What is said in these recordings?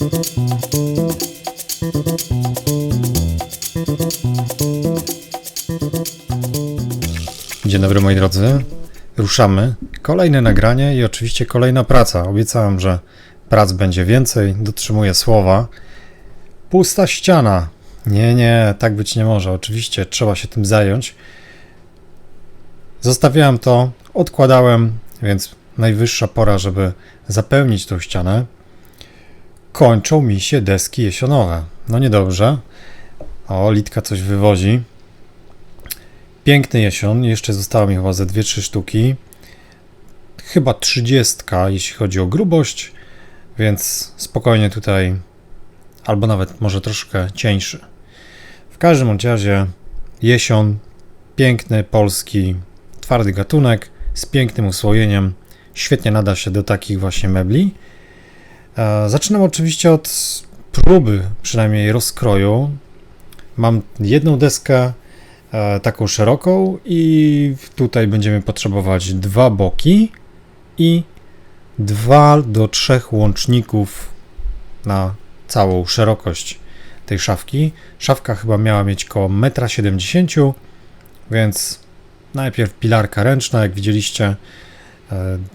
Dzień dobry moi drodzy. Ruszamy. Kolejne nagranie i oczywiście kolejna praca. Obiecałem, że prac będzie więcej. Dotrzymuję słowa. Pusta ściana. Nie, nie, tak być nie może. Oczywiście trzeba się tym zająć. Zostawiałem to, odkładałem, więc najwyższa pora, żeby zapełnić tą ścianę. Kończą mi się deski jesionowe. No niedobrze. O, Litka coś wywozi. Piękny jesion, jeszcze zostało mi chyba ze 2-3 sztuki. Chyba 30, jeśli chodzi o grubość, więc spokojnie tutaj, albo nawet może troszkę cieńszy. W każdym razie jesion, piękny, polski, twardy gatunek z pięknym usłojeniem. Świetnie nada się do takich właśnie mebli. E, Zaczynam oczywiście od próby, przynajmniej rozkroju. Mam jedną deskę e, taką szeroką i tutaj będziemy potrzebować dwa boki i dwa do trzech łączników na całą szerokość tej szafki. Szafka chyba miała mieć około 1,70 m, więc najpierw pilarka ręczna, jak widzieliście,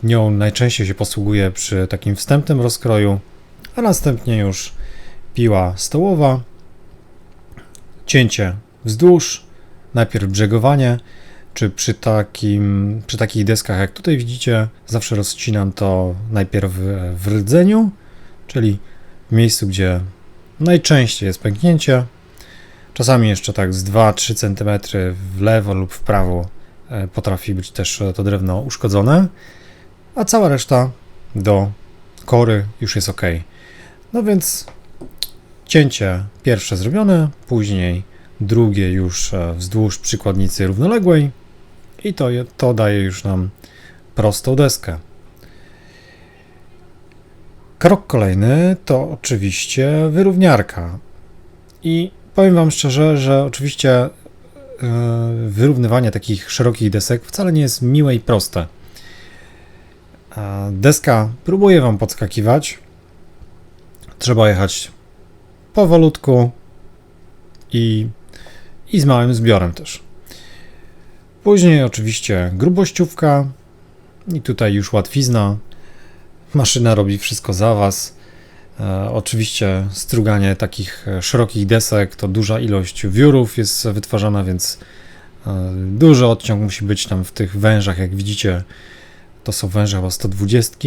nią najczęściej się posługuje przy takim wstępnym rozkroju, a następnie już piła stołowa, cięcie wzdłuż, najpierw brzegowanie, czy przy, takim, przy takich deskach, jak tutaj widzicie, zawsze rozcinam to najpierw w, w rdzeniu, czyli w miejscu, gdzie najczęściej jest pęknięcie. Czasami jeszcze tak z 2-3 cm w lewo lub w prawo e, potrafi być też to drewno uszkodzone, a cała reszta do kory już jest ok. No więc cięcie pierwsze zrobione, później drugie już e, wzdłuż przykładnicy równoległej i to, to daje już nam prostą deskę. Krok kolejny to oczywiście wyrówniarka. I powiem Wam szczerze, że oczywiście e, wyrównywanie takich szerokich desek wcale nie jest miłe i proste. A Deska próbuje Wam podskakiwać. Trzeba jechać powolutku i, i z małym zbiorem też. Później oczywiście grubościówka i tutaj już łatwizna. Maszyna robi wszystko za Was. E, oczywiście struganie takich e, szerokich desek to duża ilość wiórów jest wytwarzana, więc e, duży odciąg musi być tam w tych wężach, jak widzicie. To są węże chyba 120.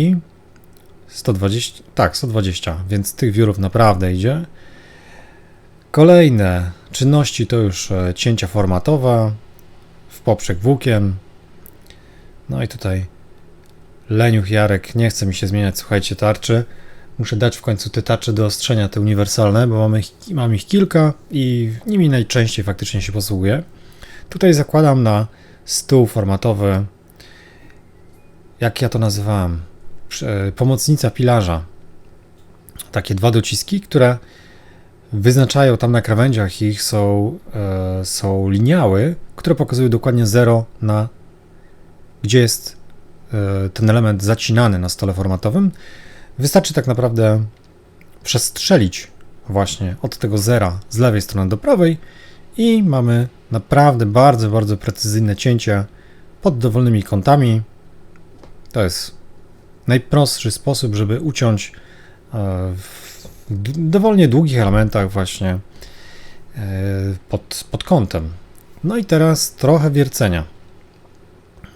120, tak, 120, więc tych wiórów naprawdę idzie. Kolejne czynności to już cięcia formatowe w poprzek włókien. No i tutaj leniuch Jarek, nie chce mi się zmieniać, słuchajcie, tarczy. Muszę dać w końcu te tarcze do ostrzenia, te uniwersalne, bo mamy, mam ich kilka i nimi najczęściej faktycznie się posługuję. Tutaj zakładam na stół formatowy, jak ja to e, pomocnica pilarza. Takie dwa dociski, które wyznaczają tam na krawędziach ich są, e, są liniały, które pokazują dokładnie 0 na gdzie jest e, ten element zacinany na stole formatowym. Wystarczy tak naprawdę przestrzelić właśnie od tego zera z lewej strony do prawej i mamy naprawdę bardzo, bardzo precyzyjne cięcie pod dowolnymi kątami. To jest najprostszy sposób, żeby uciąć e, w dowolnie długich elementach właśnie e, pod, pod kątem. No i teraz trochę wiercenia.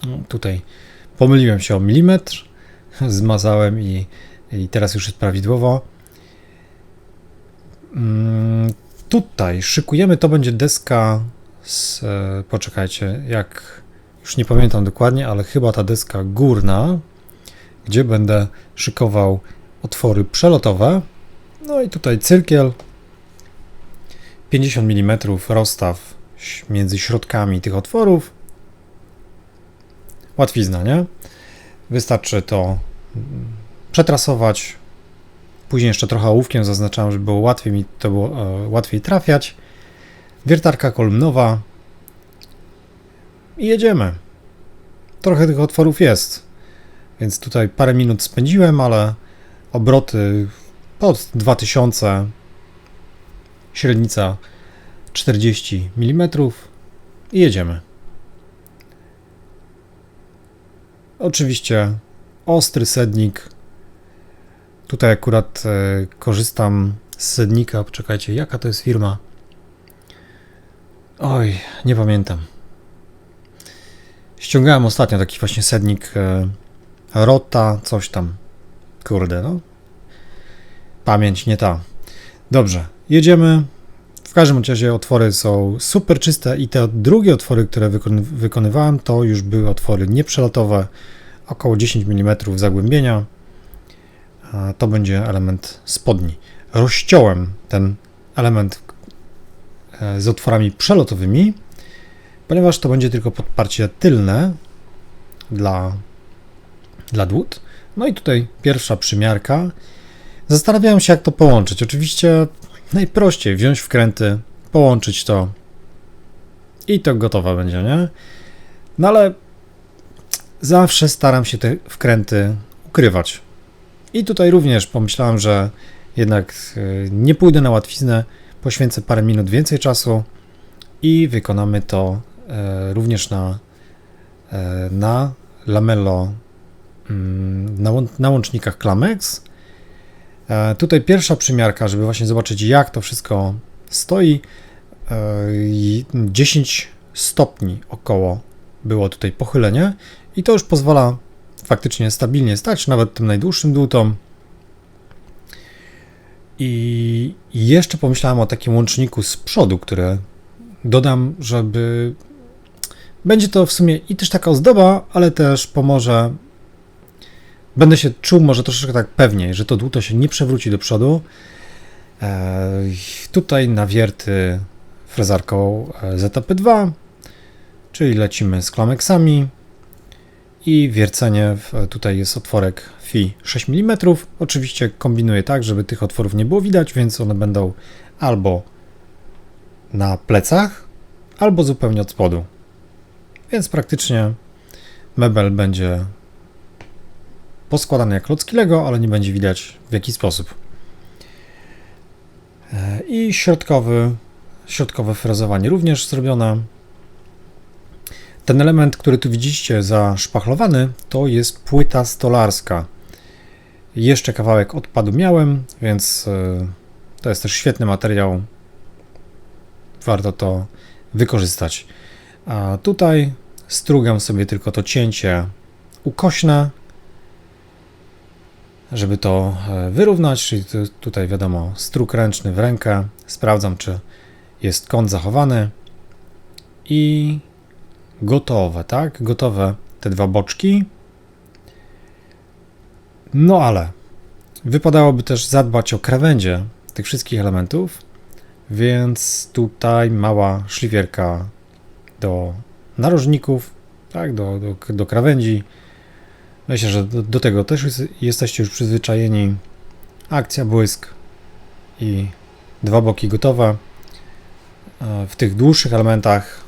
No, Tutaj pomyliłem się o milimetr, zmazałem i, i teraz już jest prawidłowo. Mm, Tutaj szykujemy, to będzie deska z, e, poczekajcie, jak już nie pamiętam dokładnie, ale chyba ta deska górna, gdzie będę szykował otwory przelotowe. No i tutaj cyrkiel, 50 mm rozstaw między środkami tych otworów. Łatwizna, nie? Wystarczy to mm, przetrasować. Później jeszcze trochę ołówkiem zaznaczałem, żeby było łatwiej mi to było e, łatwiej trafiać. Wiertarka kolumnowa. I jedziemy. Trochę tych otworów jest. Więc tutaj parę minut spędziłem, ale obroty pod 2000, średnica 40 mm i jedziemy. Oczywiście ostry sednik. Tutaj akurat e, korzystam z sednika. Poczekajcie, jaka to jest firma? Oj, nie pamiętam. Ściągałem ostatnio taki właśnie sednik e, Rota, coś tam. Kurde, no. Pamięć nie ta. Dobrze, jedziemy. W każdym razie otwory są super czyste i te drugie otwory, które wykon wykonywałem, to już były otwory nieprzelotowe, około 10 mm zagłębienia. To będzie element spodni. Rozciąłem ten element e, z otworami przelotowymi, ponieważ to będzie tylko podparcie tylne dla, dla dłut. No i tutaj pierwsza przymiarka. Zastanawiałem się, jak to połączyć. Oczywiście najprościej wziąć wkręty, połączyć to i to gotowe będzie, nie? No ale zawsze staram się te wkręty ukrywać. I tutaj również pomyślałem, że jednak e, nie pójdę na łatwiznę, poświęcę parę minut więcej czasu i wykonamy to e, również na, e, na lamello mm, na, na łącznikach Klamex tutaj pierwsza przymiarka, żeby właśnie zobaczyć, jak to wszystko stoi. 10 e, stopni około było tutaj pochylenie i to już pozwala faktycznie stabilnie stać, nawet tym najdłuższym dłutom. I jeszcze pomyślałem o takim łączniku z przodu, które dodam, żeby. Będzie to w sumie i też taka ozdoba, ale też pomoże Będę się czuł może troszeczkę tak pewniej, że to dłuto się nie przewróci do przodu. Tutaj nawierty frezarką e, ZP2, czyli lecimy z klameksami i wiercenie, tutaj jest otworek FI 6 mm. Oczywiście kombinuję tak, żeby tych otworów nie było widać, więc one będą albo na plecach, albo zupełnie od spodu. Więc praktycznie mebel będzie poskładane jak klocki Lego, ale nie będzie widać w jaki sposób. E, I środkowy, środkowe frezowanie również zrobione. Ten element, który tu widzicie zaszpachlowany, to jest płyta stolarska. Jeszcze kawałek odpadu miałem, więc e, to jest też świetny materiał. Warto to wykorzystać. A tutaj strugam sobie tylko to cięcie ukośne żeby to e, wyrównać, czyli tutaj wiadomo struk ręczny w rękę, sprawdzam czy jest kąt zachowany i gotowe, tak? Gotowe te dwa boczki. No ale wypadałoby też zadbać o krawędzie tych wszystkich elementów, więc tutaj mała szlifierka do narożników, tak, do, do, do krawędzi, Myślę, że do, do tego też jest, jesteście już przyzwyczajeni. Akcja, błysk i dwa boki gotowe. E, w tych dłuższych elementach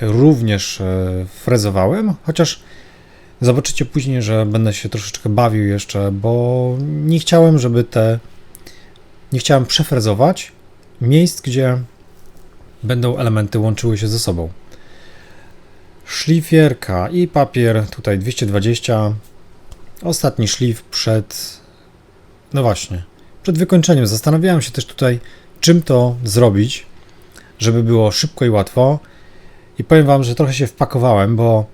również e, frezowałem, chociaż zobaczycie później, że będę się troszeczkę bawił jeszcze, bo nie chciałem, żeby te nie chciałem przefrezować miejsc, gdzie będą elementy łączyły się ze sobą szlifierka i papier, tutaj 220. Ostatni szlif przed, no właśnie, przed wykończeniem. Zastanawiałem się też tutaj, czym to zrobić, żeby było szybko i łatwo. I powiem Wam, że trochę się wpakowałem, bo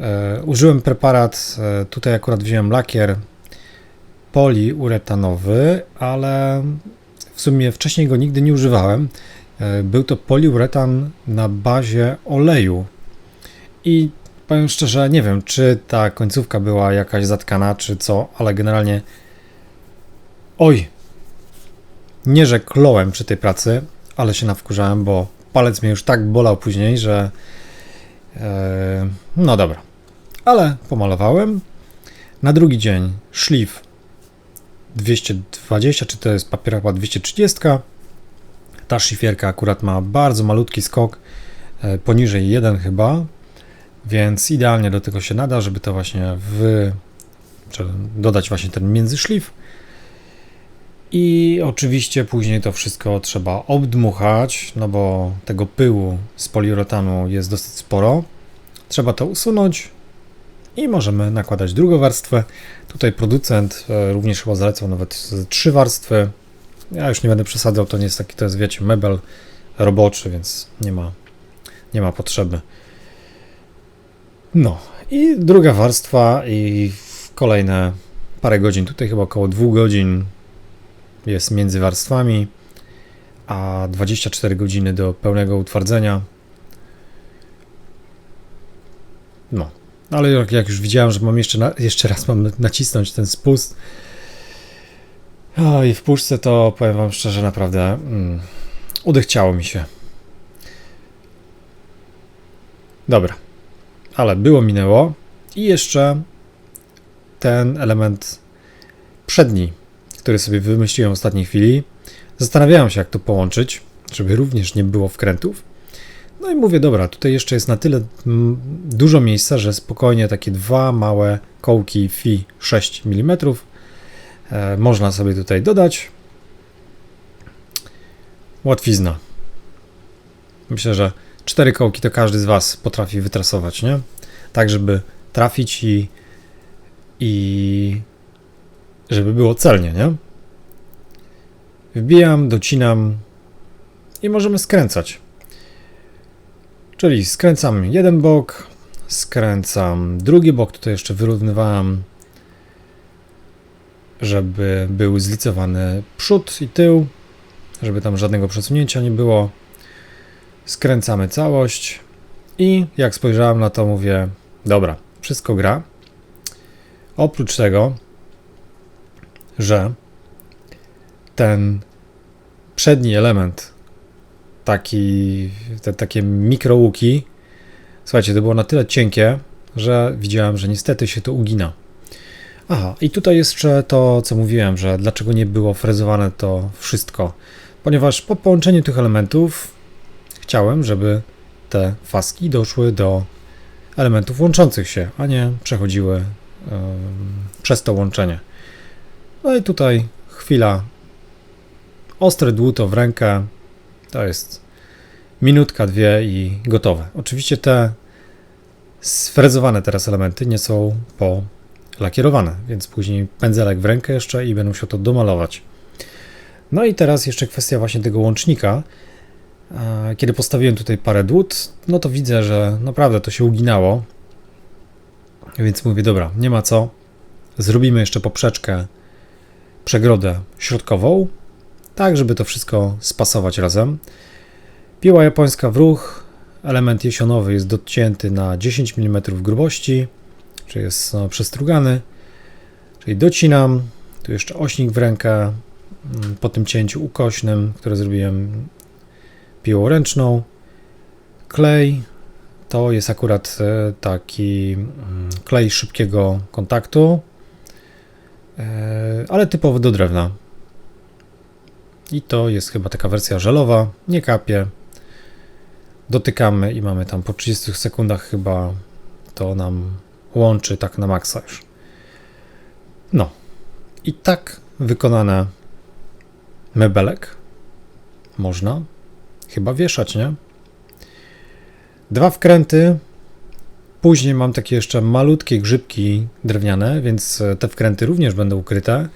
e, użyłem preparat, e, tutaj akurat wziąłem lakier poliuretanowy, ale w sumie wcześniej go nigdy nie używałem. E, był to poliuretan na bazie oleju i powiem szczerze, nie wiem, czy ta końcówka była jakaś zatkana, czy co, ale generalnie. Oj! Nie, że klołem przy tej pracy, ale się nawkurzałem, bo palec mnie już tak bolał później, że. E, no dobra. Ale pomalowałem. Na drugi dzień szlif 220, czy to jest papier chyba 230. Ta szlifierka akurat ma bardzo malutki skok, e, poniżej 1 chyba, więc idealnie do tego się nada, żeby to właśnie w, dodać właśnie ten międzyszlif. I oczywiście później to wszystko trzeba obdmuchać, no bo tego pyłu z poliuretanu jest dosyć sporo. Trzeba to usunąć i możemy nakładać drugą warstwę. Tutaj producent e, również chyba zalecał nawet trzy warstwy. Ja już nie będę przesadzał, to nie jest taki, to jest wiecie, mebel roboczy, więc nie ma, nie ma potrzeby. No i druga warstwa i kolejne parę godzin, tutaj chyba około dwóch godzin jest między warstwami, a 24 godziny do pełnego utwardzenia. No, ale jak, jak już widziałem, że mam jeszcze, na, jeszcze raz mam nacisnąć ten spust. O, I w puszce to powiem wam szczerze, naprawdę mm, udechciało mi się. Dobra, ale było minęło i jeszcze ten element przedni, który sobie wymyśliłem w ostatniej chwili. Zastanawiałem się, jak to połączyć, żeby również nie było wkrętów. No i mówię, dobra, tutaj jeszcze jest na tyle dużo miejsca, że spokojnie takie dwa małe kołki FI 6 mm e, można sobie tutaj dodać. Łatwizna. Myślę, że cztery kołki to każdy z Was potrafi wytrasować, nie? Tak, żeby trafić i, i żeby było celnie, nie? Wbijam, docinam i możemy skręcać. Czyli skręcam jeden bok, skręcam drugi bok, tutaj jeszcze wyrównywałem, żeby był zlicowany przód i tył, żeby tam żadnego przesunięcia nie było. Skręcamy całość i jak spojrzałem na to mówię, dobra, wszystko gra. Oprócz tego, że ten przedni element taki, te takie mikrołuki. Słuchajcie, to było na tyle cienkie, że widziałem, że niestety się to ugina. Aha, i tutaj jeszcze to, co mówiłem, że dlaczego nie było frezowane to wszystko. Ponieważ po połączeniu tych elementów chciałem, żeby te faski doszły do elementów łączących się, a nie przechodziły yy, przez to łączenie. No i tutaj chwila ostre dłuto w rękę, to jest minutka, dwie i gotowe. Oczywiście te sfrezowane teraz elementy nie są polakierowane, więc później pędzelek w rękę jeszcze i będą się to domalować. No i teraz jeszcze kwestia właśnie tego łącznika. Kiedy postawiłem tutaj parę dłut, no to widzę, że naprawdę to się uginało. Więc mówię, dobra, nie ma co. Zrobimy jeszcze poprzeczkę, przegrodę środkową, tak żeby to wszystko spasować razem. Piła japońska w ruch, element jesionowy jest docięty na 10 mm grubości, czyli jest no, przestrugany, czyli docinam, tu jeszcze ośnik w rękę, mm, po tym cięciu ukośnym, które zrobiłem piłą ręczną, klej, to jest akurat e, taki mm, klej szybkiego kontaktu, ale typowy do drewna, i to jest chyba taka wersja żelowa, nie kapie. Dotykamy i mamy tam po 30 sekundach chyba to nam łączy tak na maksa już. No. I tak wykonane mebelek można chyba wieszać, nie? Dwa wkręty. Później mam takie jeszcze malutkie grzybki drewniane, więc te wkręty również będą ukryte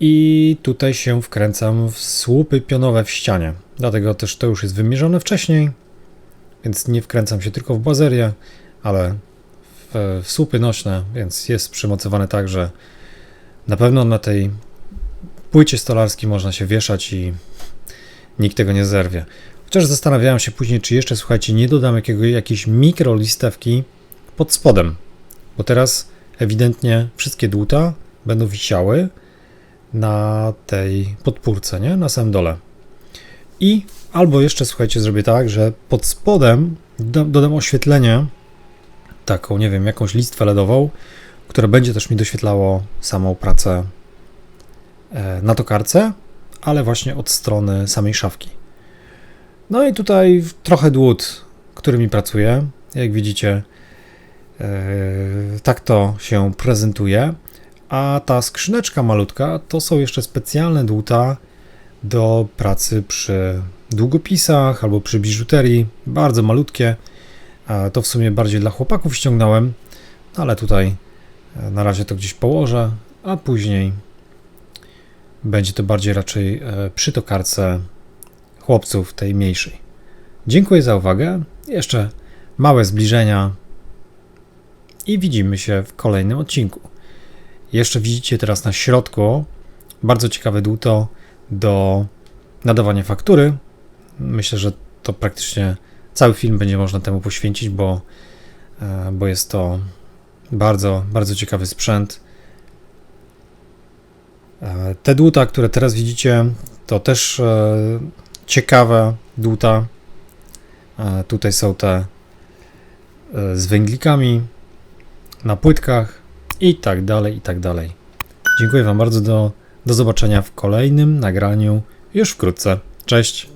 i tutaj się wkręcam w słupy pionowe w ścianie. Dlatego też to już jest wymierzone wcześniej, więc nie wkręcam się tylko w bazerię, ale w, w słupy nośne, więc jest przymocowane tak, że na pewno na tej płycie stolarskiej można się wieszać i nikt tego nie zerwie. Chociaż zastanawiałem się później, czy jeszcze, słuchajcie, nie dodam jakiego, jakiejś mikrolistewki pod spodem, bo teraz ewidentnie wszystkie dłuta będą wisiały, na tej podpórce, nie? Na samym dole. I albo jeszcze, słuchajcie, zrobię tak, że pod spodem dodam oświetlenie, taką, nie wiem, jakąś listwę LEDową, które będzie też mi doświetlało samą pracę e, na tokarce, ale właśnie od strony samej szafki. No i tutaj trochę dłut, którymi pracuję. Jak widzicie, e, tak to się prezentuje A ta skrzyneczka malutka to są jeszcze specjalne dłuta do pracy przy długopisach albo przy biżuterii. Bardzo malutkie. To w sumie bardziej dla chłopaków ściągnąłem, ale tutaj e, na razie to gdzieś położę, a później będzie to bardziej raczej e, przy tokarce chłopców tej mniejszej. Dziękuję za uwagę. Jeszcze małe zbliżenia i widzimy się w kolejnym odcinku. Jeszcze widzicie teraz na środku bardzo ciekawe dłuto do nadawania faktury. Myślę, że to praktycznie cały film będzie można temu poświęcić, bo, e, bo jest to bardzo, bardzo ciekawy sprzęt. E, Te dłuta, które teraz widzicie, to też e, ciekawe dłuta. E, Tutaj są te e, z węglikami na płytkach i tak dalej, i tak dalej. Dziękuję Wam bardzo. Do, do zobaczenia w kolejnym nagraniu już wkrótce. Cześć!